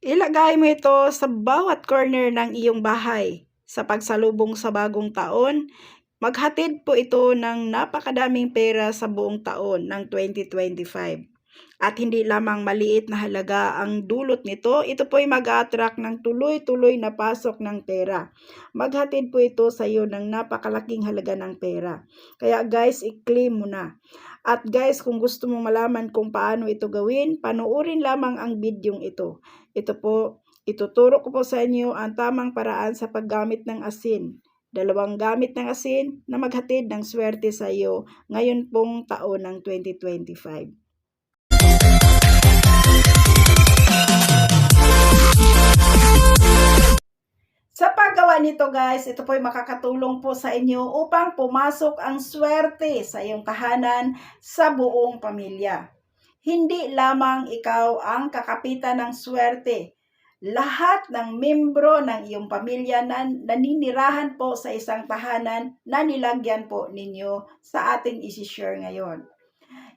Ilagay mo ito sa bawat corner ng iyong bahay. Sa pagsalubong sa bagong taon, maghatid po ito ng napakadaming pera sa buong taon ng 2025. At hindi lamang maliit na halaga ang dulot nito, ito po ay mag-attract ng tuloy-tuloy na pasok ng pera. Maghatid po ito sa iyo ng napakalaking halaga ng pera. Kaya guys, i-claim mo na. At guys, kung gusto mo malaman kung paano ito gawin, panuorin lamang ang bidyong ito. Ito po, ituturo ko po sa inyo ang tamang paraan sa paggamit ng asin. Dalawang gamit ng asin na maghatid ng swerte sa iyo ngayon pong taon ng 2025. Nito guys, ito po ay makakatulong po sa inyo upang pumasok ang swerte sa iyong tahanan sa buong pamilya. Hindi lamang ikaw ang kakapitan ng swerte. Lahat ng membro ng iyong pamilya na naninirahan po sa isang tahanan na nilagyan po ninyo sa ating isi-share ngayon.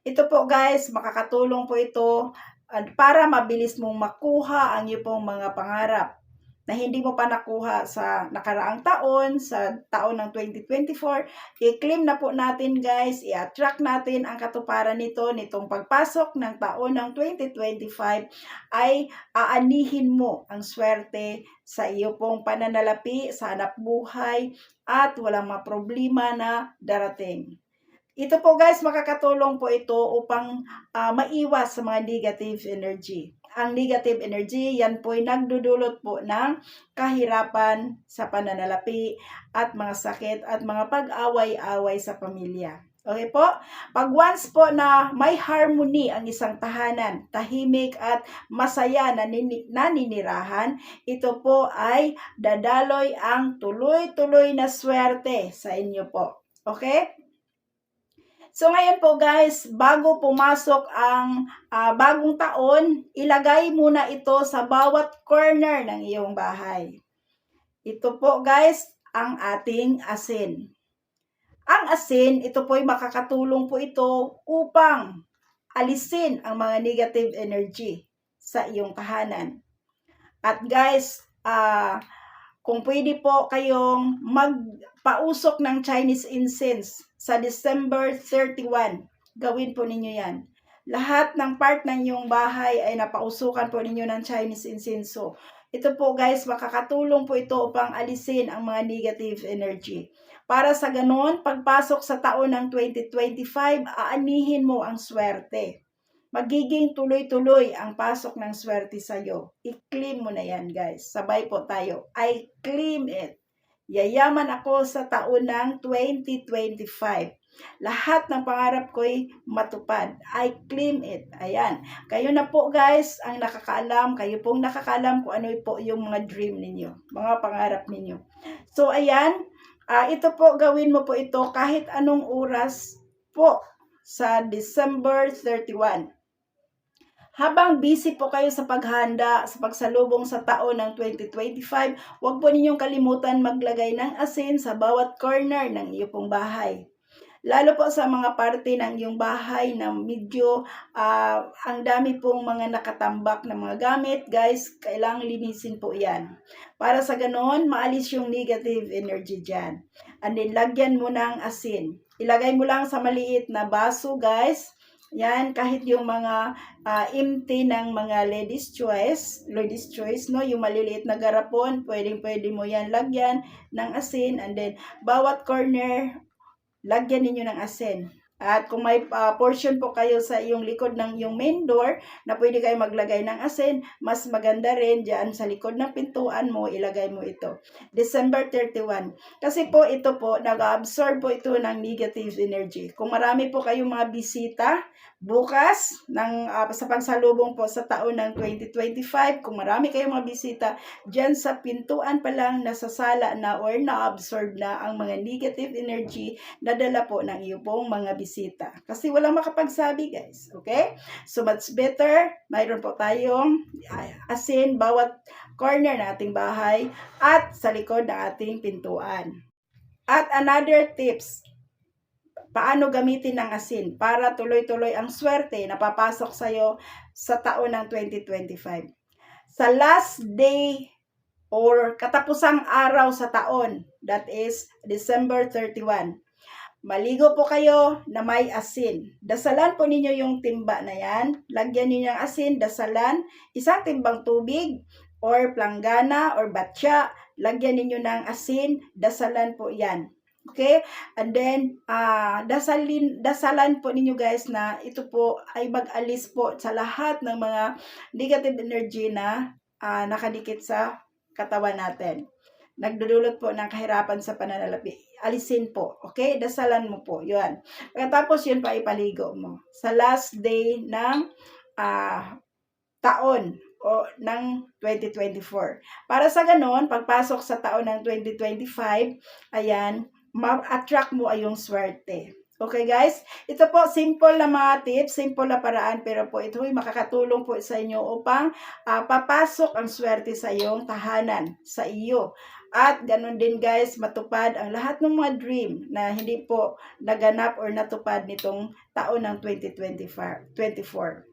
Ito po guys, makakatulong po ito para mabilis mong makuha ang iyong mga pangarap na hindi mo pa nakuha sa nakaraang taon, sa taon ng 2024, i-claim na po natin guys, i-attract natin ang katuparan nito, nitong pagpasok ng taon ng 2025, ay aanihin mo ang swerte sa iyo pong pananalapi, sa hanap buhay, at walang maproblema na darating. Ito po guys, makakatulong po ito upang uh, maiwas sa mga negative energy ang negative energy, yan po ay nagdudulot po ng kahirapan sa pananalapi at mga sakit at mga pag-away-away sa pamilya. Okay po? Pag once po na may harmony ang isang tahanan, tahimik at masaya na naninirahan, ito po ay dadaloy ang tuloy-tuloy na swerte sa inyo po. Okay? So ngayon po guys, bago pumasok ang uh, bagong taon, ilagay muna ito sa bawat corner ng iyong bahay. Ito po guys, ang ating asin. Ang asin, ito po ay makakatulong po ito upang alisin ang mga negative energy sa iyong tahanan. At guys, uh, kung pwede po kayong magpausok ng Chinese incense sa December 31. Gawin po ninyo yan. Lahat ng part ng inyong bahay ay napausukan po ninyo ng Chinese incense. Ito po guys, makakatulong po ito upang alisin ang mga negative energy. Para sa ganon, pagpasok sa taon ng 2025, aanihin mo ang swerte. Magiging tuloy-tuloy ang pasok ng swerte sa iyo. I-claim mo na yan guys. Sabay po tayo. I claim it. Yayaman ako sa taon ng 2025. Lahat ng pangarap ko'y matupad. I claim it. Ayan. Kayo na po guys ang nakakaalam. Kayo pong nakakaalam kung ano po yung mga dream ninyo. Mga pangarap ninyo. So ayan. Uh, ito po gawin mo po ito kahit anong oras po sa December 31. Habang busy po kayo sa paghanda sa pagsalubong sa taon ng 2025, huwag po ninyong kalimutan maglagay ng asin sa bawat corner ng iyong pong bahay. Lalo po sa mga parte ng iyong bahay na medyo uh, ang dami pong mga nakatambak na mga gamit, guys, kailangang linisin po yan. Para sa ganoon, maalis yung negative energy dyan. And then, lagyan mo ng asin. Ilagay mo lang sa maliit na baso, guys yan, kahit yung mga uh, empty ng mga ladies choice, ladies choice, no, yung maliliit na garapon, pwedeng pwede mo yan lagyan ng asin and then bawat corner, lagyan ninyo ng asin. At kung may uh, portion po kayo sa iyong likod ng iyong main door na pwede kayo maglagay ng asin, mas maganda rin dyan sa likod ng pintuan mo, ilagay mo ito. December 31. Kasi po ito po, nag-absorb po ito ng negative energy. Kung marami po kayong mga bisita, bukas ng uh, sa pagsalubong po sa taon ng 2025 kung marami kayong mga bisita diyan sa pintuan pa lang nasasala na or na-absorb na ang mga negative energy na dala po ng iyo mga bisita kasi walang makapagsabi guys okay so much better mayroon po tayong asin bawat corner ng ating bahay at sa likod ng ating pintuan at another tips paano gamitin ang asin para tuloy-tuloy ang swerte na papasok sa iyo sa taon ng 2025. sa last day or katapusang araw sa taon, that is December 31. Maligo po kayo na may asin. Dasalan po ninyo yung timba na yan. Lagyan ninyo ng asin, dasalan, isang timbang tubig, or planggana, or batya. Lagyan ninyo ng asin, dasalan po yan. Okay? And then, ah dasalin, dasalan po ninyo guys na ito po ay mag-alis po sa lahat ng mga negative energy na ah, nakadikit sa katawan natin. Nagdudulot po ng kahirapan sa pananalapi. Alisin po. Okay? Dasalan mo po. Yun. Pagkatapos yun pa ipaligo mo. Sa last day ng ah, taon o ng 2024. Para sa ganon, pagpasok sa taon ng 2025, ayan, ma-attract mo ay yung swerte. Okay guys? Ito po, simple na mga tips, simple na paraan, pero po ito ay makakatulong po sa inyo upang ah, papasok ang swerte sa iyong tahanan, sa iyo. At ganun din guys, matupad ang lahat ng mga dream na hindi po naganap or natupad nitong taon ng 2024. 24.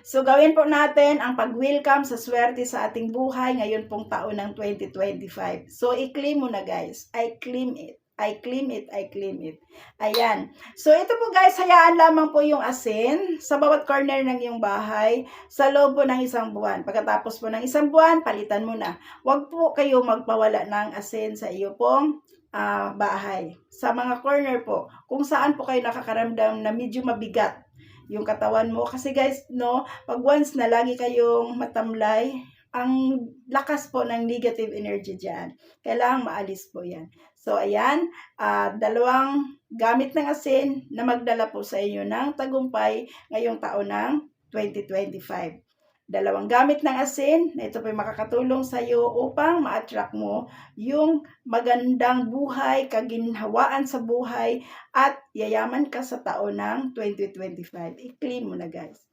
So gawin po natin ang pag-welcome sa swerte sa ating buhay ngayon pong taon ng 2025. So i-claim mo na guys. I claim it. I claim it, I claim it. Ayan. So ito po guys, hayaan lamang po yung asin sa bawat corner ng iyong bahay sa loob po ng isang buwan. Pagkatapos po ng isang buwan, palitan mo na. Huwag po kayo magpawala ng asin sa iyo pong ah, bahay. Sa mga corner po, kung saan po kayo nakakaramdam na medyo mabigat yung katawan mo. Kasi guys, no, pag once na lagi kayong matamlay, ang lakas po ng negative energy dyan. Kailangan maalis po yan. So, ayan, ah, dalawang gamit ng asin na magdala po sa inyo ng tagumpay ngayong taon ng 2025. Dalawang gamit ng asin na ito po makakatulong sa iyo upang ma-attract mo yung magandang buhay, kaginhawaan sa buhay, at yayaman ka sa taon ng 2025. I-claim mo na guys.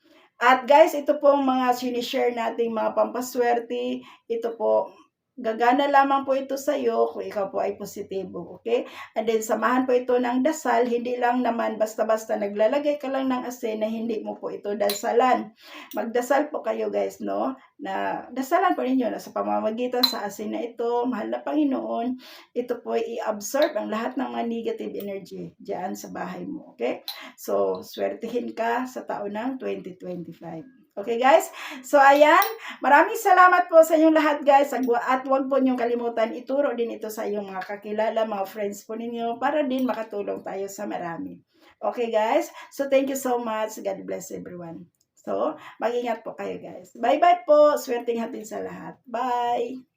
At guys, ito pong mga sinishare nating mga pampaswerte. Ito po, gagana lamang po ito sa iyo kung ikaw po ay positibo. Okay? And then, samahan po ito ng dasal. Hindi lang naman basta-basta naglalagay ka lang ng asin na hindi mo po ito dasalan. Magdasal po kayo guys, no? Na dasalan po ninyo na sa pamamagitan sa asin na ito, mahal na Panginoon, ito po ay i-absorb ang lahat ng mga negative energy dyan sa bahay mo. Okay? So, swertihin ka sa taon ng 2025. Okay guys? So ayan, maraming salamat po sa inyong lahat guys at huwag po niyong kalimutan ituro din ito sa iyong mga kakilala, mga friends po ninyo para din makatulong tayo sa marami. Okay guys? So thank you so much. God bless everyone. So, mag-ingat po kayo guys. Bye-bye po. Swerteng hatin sa lahat. Bye!